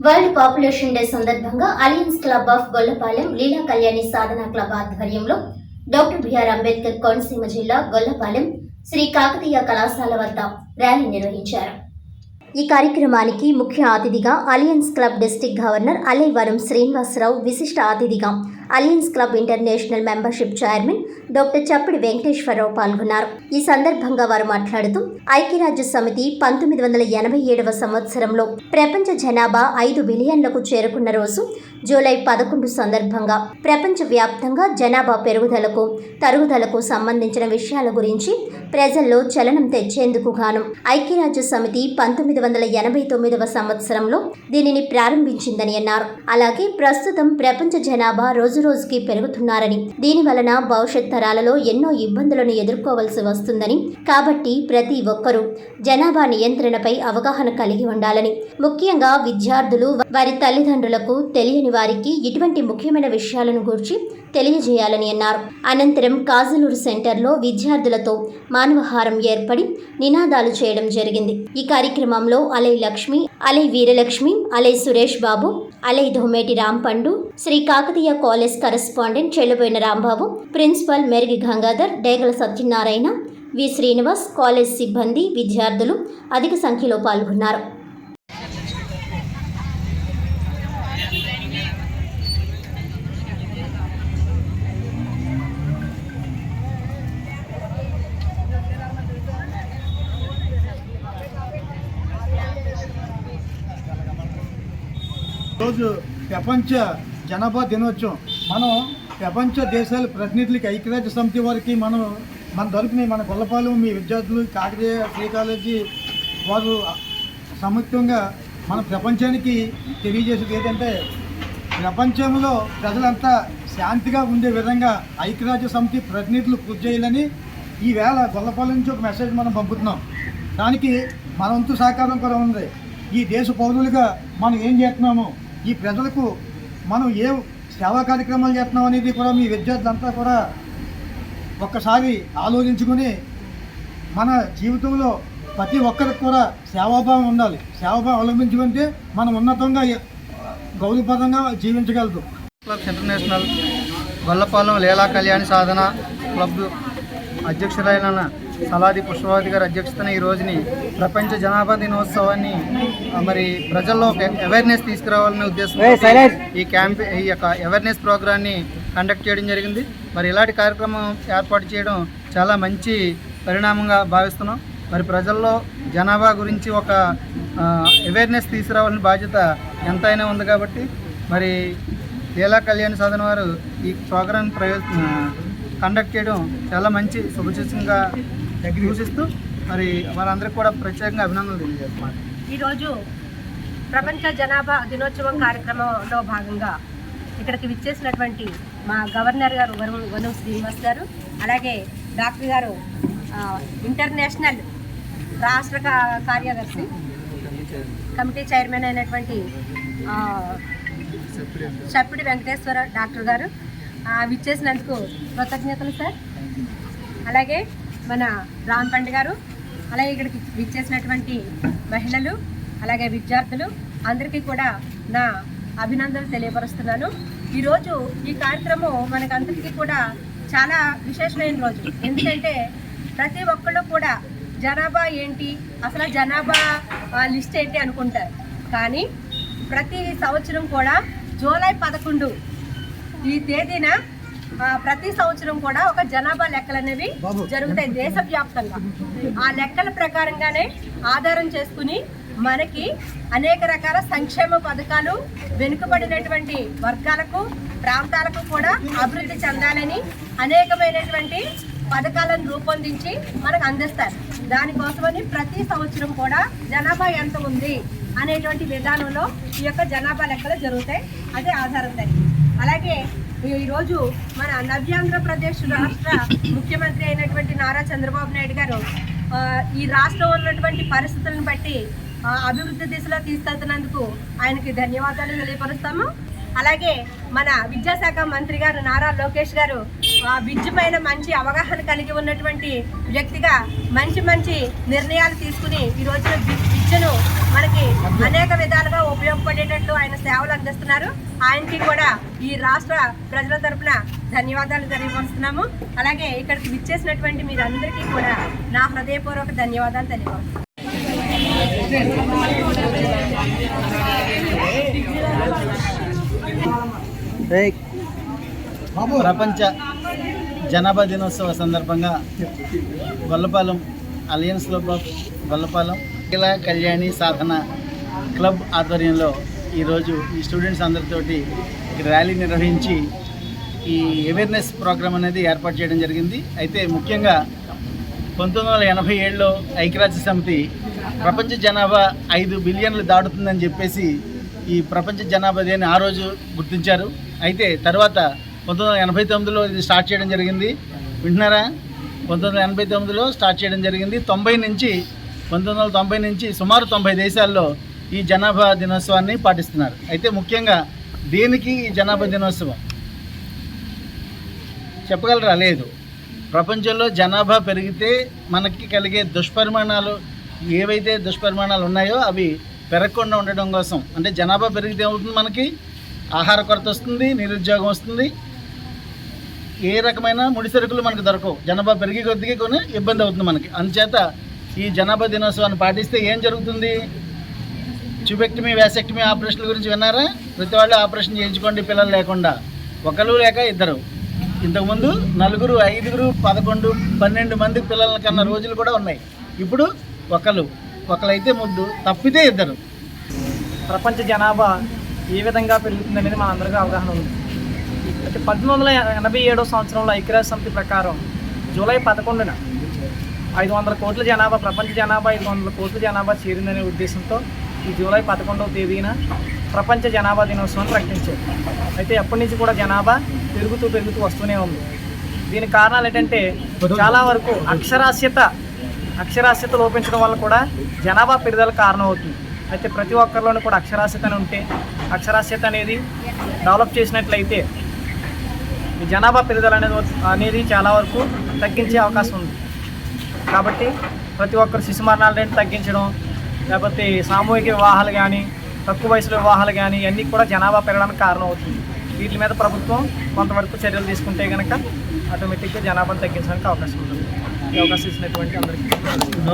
World population day సందర్భంగా alliance club of Gollapalem Leela Kalyani Sadhana club ఆధ్వర్యంలో doctor BR Ambedkar Konaseema జిల్లా గొల్లపాలెం శ్రీ కాకతీయ కళాశాల వద్ద ర్యాలీ నిర్వహించారు. ఈ కార్యక్రమానికి ముఖ్య అతిథిగా alliance club district governor Alaivaram Srinivasarao విశిష్ట అతిథిగా alliance club international membership chairman doctor Chappidi Venkateswararao పాల్గొన్నారు. ఈ సందర్భంగా వారు మాట్లాడుతూ ఐక్యరాజ్య సమితి పంతొమ్మిది వందల ఎనభై ఏడవ సంవత్సరంలో ప్రపంచ జనాభా ఐదు బిలియన్లకు చేరుకున్న రోజు జూలై పదకొండు సందర్భంగా ప్రపంచ వ్యాప్తంగా జనాభా పెరుగుదలకు తరుగుదలకు సంబంధించిన విషయాల గురించి ప్రజల్లో చలనం తెచ్చేందుకు గాను ఐక్యరాజ్య సమితి పంతొమ్మిది వందల ఎనభై తొమ్మిదవ సంవత్సరంలో దీనిని ప్రారంభించిందని అన్నారు. అలాగే ప్రస్తుతం ప్రపంచ జనాభా రోజు రోజురోజుకి పెరుగుతున్నారని. దీని వలన భవిష్యత్ తరాలలో ఎన్నో ఇబ్బందులను ఎదుర్కోవలసి వస్తుందని. కాబట్టి ప్రతి ఒక్కరూ జనాభా నియంత్రణపై అవగాహన కలిగి ఉండాలని. ముఖ్యంగా విద్యార్థులు వారి తల్లిదండ్రులకు తెలియని వారికి ఇటువంటి ముఖ్యమైన విషయాలను గురించి తెలియజేయాలని అన్నారు. అనంతరం కాజలూరు సెంటర్లో విద్యార్థులతో మానవహారం ఏర్పడి నినాదాలు చేయడం జరిగింది. ఈ కార్యక్రమంలో Alai Lakshmi Alai Veeralakshmi Alai Suresh Babu Alai Dhometi Rampandu Shri Kakatiya college correspondent Chelluboina Rambabu principal Merigi Gangadhar Degala Satyanarayana V. Srinivas college సిబ్బంది విద్యార్థులు అధిక సంఖ్యలో పాల్గొన్నారు. ఈరోజు ప్రపంచ జనాభా దినోత్సవం. మనం ప్రపంచ దేశాల ప్రతినిధులకి ఐక్యరాజ్య సమితి వారికి మనం మన తరపున మన గొల్లపాలెం మీ విద్యార్థులు కాకతీయ శ్రీ కాలేజీ వారు సముఖ్యంగా మన ప్రపంచానికి తెలియజేసేది ఏంటంటే ప్రపంచంలో ప్రజలంతా శాంతిగా ఉండే విధంగా ఐక్యరాజ్య సమితి ప్రతినిధులు కృషి చేయాలని ఈవేళ గొల్లపాలెం నుంచి ఒక మెసేజ్ మనం పంపుతున్నాం. దానికి మన వంతు సహకారం కూడా ఉంది. ఈ దేశ పౌరులుగా మనం ఏం చేస్తున్నాము? ఈ ప్రజలకు మనం ఏ సేవా కార్యక్రమాలు చేస్తున్నాం అనేది కూడా మీ విద్యార్థులంతా కూడా ఒక్కసారి ఆలోచించుకొని మన జీవితంలో ప్రతి ఒక్కరికి కూడా సేవాభావం ఉండాలి. సేవాభావం అవలంబించుకుంటే మనం ఉన్నతంగా గౌరవపదంగా జీవించగలుగుతాం. Clubs international Gollapalem Leela Kalyani Sadhana club అధ్యక్షులైన Saladi Pushpavathi గారి అధ్యక్షతన ఈ రోజుని ప్రపంచ జనాభా దినోత్సవాన్ని మరి ప్రజల్లో అవేర్నెస్ తీసుకురావాలనే ఉద్దేశంతో ఈ క్యాంప్ ఈ యొక్క అవేర్నెస్ ప్రోగ్రాన్ని కండక్ట్ చేయడం జరిగింది. మరి ఇలాంటి కార్యక్రమం ఏర్పాటు చేయడం చాలా మంచి పరిణామంగా భావిస్తున్నాం. మరి ప్రజల్లో జనాభా గురించి ఒక అవేర్నెస్ తీసుకురావాలని బాధ్యత ఎంతైనా ఉంది కాబట్టి మరి లీలా కళ్యాణ్ సాధన వారు ఈ ప్రోగ్రాం ప్రయో కండక్ట్ చేయడం చాలా మంచి శుభసూచనగా సూచిస్తూ మరి వారందరికీ కూడా ప్రత్యేకంగా అభినందనలు తెలియజేస్తున్నారు ఈరోజు ప్రపంచ జనాభా దినోత్సవం కార్యక్రమంలో భాగంగా ఇక్కడికి విచ్చేసినటువంటి మా గవర్నర్ గారు వరు వను శ్రీనివాస్ గారు అలాగే డాక్టర్ గారు ఇంటర్నేషనల్ రాష్ట్ర కార్యదర్శి కమిటీ చైర్మన్ అయినటువంటి చప్పిడి వెంకటేశ్వర డాక్టర్ గారు విచ్చేసినందుకు కృతజ్ఞతలు సార్. అలాగే మన రామ్ పండ్ గారు అలాగే ఇక్కడికి విచ్చేసినటువంటి మహిళలు అలాగే విద్యార్థులు అందరికీ కూడా నా అభినందనలు తెలియపరుస్తున్నాను. ఈరోజు ఈ కార్యక్రమం మనకందరికీ కూడా చాలా విశేషమైన రోజు. ఎందుకంటే ప్రతి ఒక్కళ్ళు కూడా జనాభా ఏంటి? అసలు జనాభా లిస్ట్ ఏంటి అనుకుంటారు. కానీ ప్రతి సంవత్సరం కూడా జూలై పదకొండు ఈ తేదీన ప్రతి సంవత్సరం కూడా ఒక జనాభా లెక్కలు అనేవి జరుగుతాయి దేశవ్యాప్తంగా. ఆ లెక్కల ప్రకారంగానే ఆధారం చేసుకుని మనకి అనేక రకాల సంక్షేమ పథకాలు వెనుకబడినటువంటి వర్గాలకు ప్రాంతాలకు కూడా అభివృద్ధి చెందాలని అనేకమైనటువంటి పథకాలను రూపొందించి మనకు అందిస్తారు. దానికోసమని ప్రతి సంవత్సరం కూడా జనాభా ఎంత ఉంది అనేటువంటి విధానంలో ఈ యొక్క జనాభా లెక్కలు జరుగుతాయి. అదే ఆధారం దానికి. అలాగే ఈరోజు మన నవ్యాంధ్రప్రదేశ్ రాష్ట్ర ముఖ్యమంత్రి అయినటువంటి నారా చంద్రబాబు నాయుడు గారు ఈ రాష్ట్రం ఉన్నటువంటి పరిస్థితులను బట్టి అభివృద్ధి దిశలో తీసుకెళ్తున్నందుకు ఆయనకి ధన్యవాదాలు తెలియపరుస్తాము. అలాగే మన విద్యాశాఖ మంత్రి గారు నారా లోకేష్ గారు విద్య పైన మంచి అవగాహన కలిగి ఉన్నటువంటి వ్యక్తిగా మంచి మంచి నిర్ణయాలు తీసుకుని ఈ రోజున విద్యను మనకి అనేక విధాలుగా ఉపయోగపడేటట్లు ఆయన సేవలు అందిస్తున్నారు. ఆయనకి కూడా ఈ రాష్ట్ర ప్రజల తరపున ధన్యవాదాలు తెలియపరుస్తున్నాము. అలాగే ఇక్కడికి విచ్చేసినటువంటి మీరందరికీ కూడా నా హృదయపూర్వక ధన్యవాదాలు తెలియపరుస్తున్నాను. ప్రపంచ జనాభా దినోత్సవ సందర్భంగా Gollapalem alliance club of Gollapalem ఇలా కళ్యాణి సాధన క్లబ్ ఆధ్వర్యంలో ఈరోజు ఈ స్టూడెంట్స్ అందరితోటి ర్యాలీ నిర్వహించి ఈ అవేర్నెస్ ప్రోగ్రామ్ అనేది ఏర్పాటు చేయడం జరిగింది. అయితే ముఖ్యంగా పంతొమ్మిది వందల ఎనభై ఏడులో ఐక్యరాజ్య సమితి ప్రపంచ జనాభా ఐదు బిలియన్లు దాటుతుందని చెప్పేసి ఈ ప్రపంచ జనాభా దేని ఆ రోజు గుర్తించారు. అయితే తర్వాత పంతొమ్మిది వందల ఎనభై తొమ్మిదిలో ఇది స్టార్ట్ చేయడం జరిగింది. వింటున్నారా? పంతొమ్మిది వందల ఎనభై తొమ్మిదిలో స్టార్ట్ చేయడం జరిగింది. తొంభై నుంచి పంతొమ్మిది వందల తొంభై నుంచి సుమారు తొంభై దేశాల్లో ఈ జనాభా దినోత్సవాన్ని పాటిస్తున్నారు. అయితే ముఖ్యంగా దేనికి ఈ జనాభా దినోత్సవం? చెప్పగలరా? లేదు. ప్రపంచంలో జనాభా పెరిగితే మనకి కలిగే దుష్పరిమాణాలు ఏవైతే దుష్పరిమాణాలు ఉన్నాయో అవి పెరగకుండా ఉండడం కోసం అంటే జనాభా పెరిగితే ఏమవుతుంది మనకి? ఆహార కొరత వస్తుంది నిరుద్యోగం వస్తుంది ఏ రకమైన ముడి సరుకులు మనకు దొరకవు. జనాభా పెరిగి కొద్దిగా కొన్ని ఇబ్బంది అవుతుంది మనకి. అందుచేత ఈ జనాభా దినోత్సవాన్ని పాటిస్తే ఏం జరుగుతుంది? ట్యూబెక్టమీ వ్యాసెక్టమీ ఆపరేషన్ల గురించి విన్నారా? ప్రతి వాళ్ళు ఆపరేషన్ చేయించుకోండి పిల్లలు లేకుండా. ఒకరు లేక ఇద్దరు. ఇంతకుముందు నలుగురు ఐదుగురు పదకొండు పన్నెండు మంది పిల్లల కన్నా రోజులు కూడా ఉన్నాయి. ఇప్పుడు ఒకరు ఒకరైతే ముద్దు తప్పితే ఇద్దరు. ప్రపంచ జనాభా ఏ విధంగా పెరుగుతుందనేది మనందరికీ అవగాహన ఉంది. అయితే పద్దెనిమిది వందల ఎనభై ఏడో సంవత్సరంలో ఐక్యరాజ్య సమితి ప్రకారం జూలై పదకొండున ఐదు వందల కోట్ల జనాభా ప్రపంచ జనాభా ఐదు వందల కోట్ల జనాభా చేరిందనే ఉద్దేశంతో ఈ జూలై పదకొండవ తేదీన ప్రపంచ జనాభా దినోత్సవం ప్రకటించారు. అయితే ఎప్పటి నుంచి కూడా జనాభా పెరుగుతూ పెరుగుతూ వస్తూనే ఉంది. దీని కారణాలు ఏంటంటే చాలా వరకు అక్షరాస్యత అక్షరాస్యత లోపించడం వల్ల కూడా జనాభా పెరుగుదల కారణం అవుతుంది అయితే ప్రతి ఒక్కరిలోనూ కూడా అక్షరాస్యత ఉంటే అక్షరాస్యత అనేది డెవలప్ చేసినట్లయితే ఈ జనాభా పెరుగుదల అనేది అనేది చాలా వరకు తగ్గించే అవకాశం ఉంది. కాబట్టి ప్రతి ఒక్కరు శిశు మరణాల రేటు తగ్గించడం లేకపోతే సామూహిక వివాహాలు కానీ తక్కువ వయసులో వివాహాలు కానీ ఇవన్నీ కూడా జనాభా పెరగడానికి కారణం అవుతుంది. వీటి మీద ప్రభుత్వం కొంతవరకు చర్యలు తీసుకుంటే కనుక ఆటోమేటిక్గా జనాభాను తగ్గించడానికి అవకాశం ఉంటుంది. ఈ అవకాశం ఇచ్చినటువంటి అందరికీ